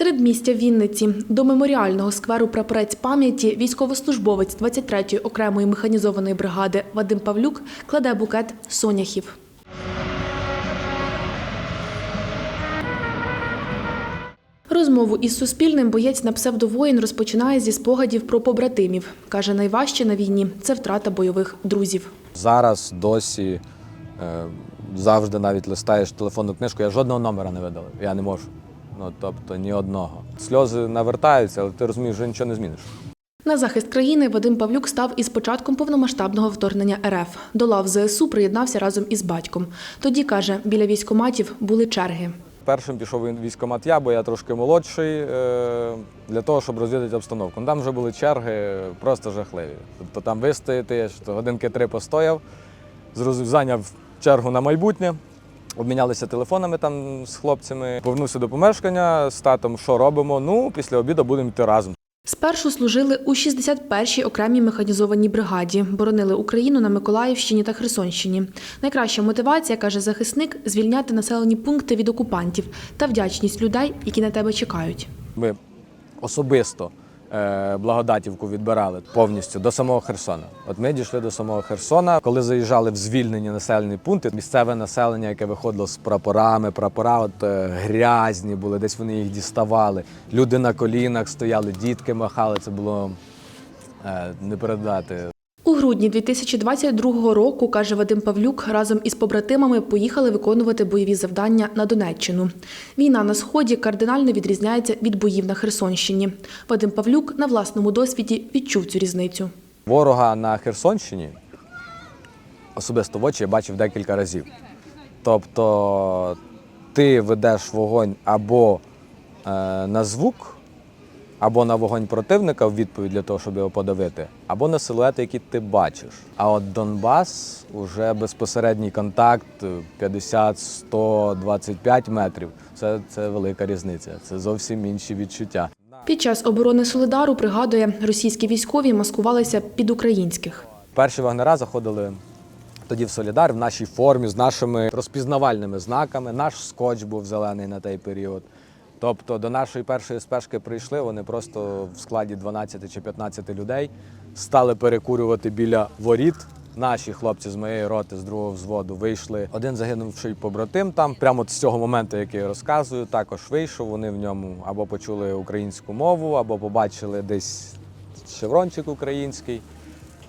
Серед містя Вінниці до меморіального скверу прапорець пам'яті військовослужбовець 23-ї окремої механізованої бригади Вадим Павлюк кладе букет соняхів. Розмову із Суспільним боєць на псевдовоїн розпочинає зі спогадів про побратимів. Каже, найважче на війні це втрата бойових друзів. Зараз досі е, завжди навіть листаєш телефонну книжку, я жодного номера не видалив. Я не можу. Ну тобто ні одного. Сльози навертаються, але ти розумієш, що нічого не зміниш. На захист країни Вадим Павлюк став із початком повномасштабного вторгнення РФ. До лав ЗСУ приєднався разом із батьком. Тоді каже, біля військоматів були черги. Першим пішов він військкомат я, бо я трошки молодший, е, для того, щоб розвідати обстановку. Ну, Там вже були черги просто жахливі. Тобто там вистояти, що годинки три постояв, зрозу- зайняв чергу на майбутнє, обмінялися телефонами там з хлопцями. Повернувся до помешкання з татом, що робимо. Ну, після обіду будемо йти разом. Спершу служили у 61-й окремій механізованій бригаді, боронили Україну на Миколаївщині та Херсонщині. Найкраща мотивація, каже захисник, звільняти населені пункти від окупантів та вдячність людей, які на тебе чекають. Ми особисто благодатівку відбирали повністю до самого Херсона. От ми дійшли до самого Херсона. Коли заїжджали в звільнені населені пункти, місцеве населення, яке виходило з прапорами, прапора от, е, грязні були, десь вони їх діставали. Люди на колінах стояли, дітки махали. Це було е, не передати. Грудні 2022 року, каже Вадим Павлюк, разом із побратимами поїхали виконувати бойові завдання на Донеччину. Війна на сході кардинально відрізняється від боїв на Херсонщині. Вадим Павлюк на власному досвіді відчув цю різницю. Ворога на Херсонщині особисто в очі я бачив декілька разів. Тобто ти ведеш вогонь або е, на звук, або на вогонь противника в відповідь для того, щоб його подавити, або на силуети, які ти бачиш. А от Донбас уже безпосередній контакт 50, 100, 25 метрів. Це, це велика різниця. Це зовсім інші відчуття. Під час оборони Солидару, пригадує, російські військові маскувалися під українських. Перші вагнера заходили тоді в Солідар в нашій формі з нашими розпізнавальними знаками. Наш скотч був зелений на той період. Тобто до нашої першої спешки прийшли, вони просто в складі 12 чи 15 людей стали перекурювати біля воріт. Наші хлопці з моєї роти, з другого взводу, вийшли. Один загинувший побратим там, прямо з цього моменту, який я розказую, також вийшов. Вони в ньому або почули українську мову, або побачили десь шеврончик український.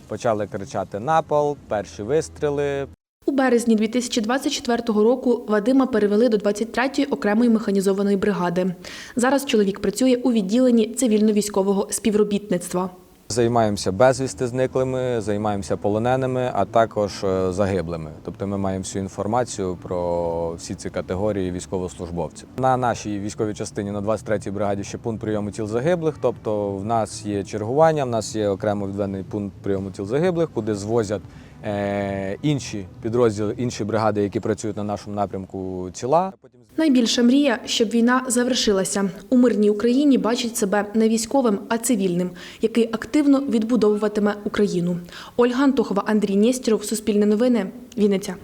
Почали кричати напал, перші вистріли. У березні 2024 року Вадима перевели до 23-ї окремої механізованої бригади. Зараз чоловік працює у відділенні цивільно-військового співробітництва. Займаємося безвісти зниклими, займаємося полоненими, а також е, загиблими. Тобто ми маємо всю інформацію про всі ці категорії військовослужбовців. На нашій військовій частині на 23-й бригаді ще пункт прийому тіл загиблих. Тобто в нас є чергування, в нас є окремо відведений пункт прийому тіл загиблих, куди звозять інші підрозділи, інші бригади, які працюють на нашому напрямку тіла. Найбільша мрія, щоб війна завершилася. У мирній Україні бачить себе не військовим, а цивільним, який активно відбудовуватиме Україну. Ольга Антохова, Андрій Нєстіров, Суспільне новини, Вінниця.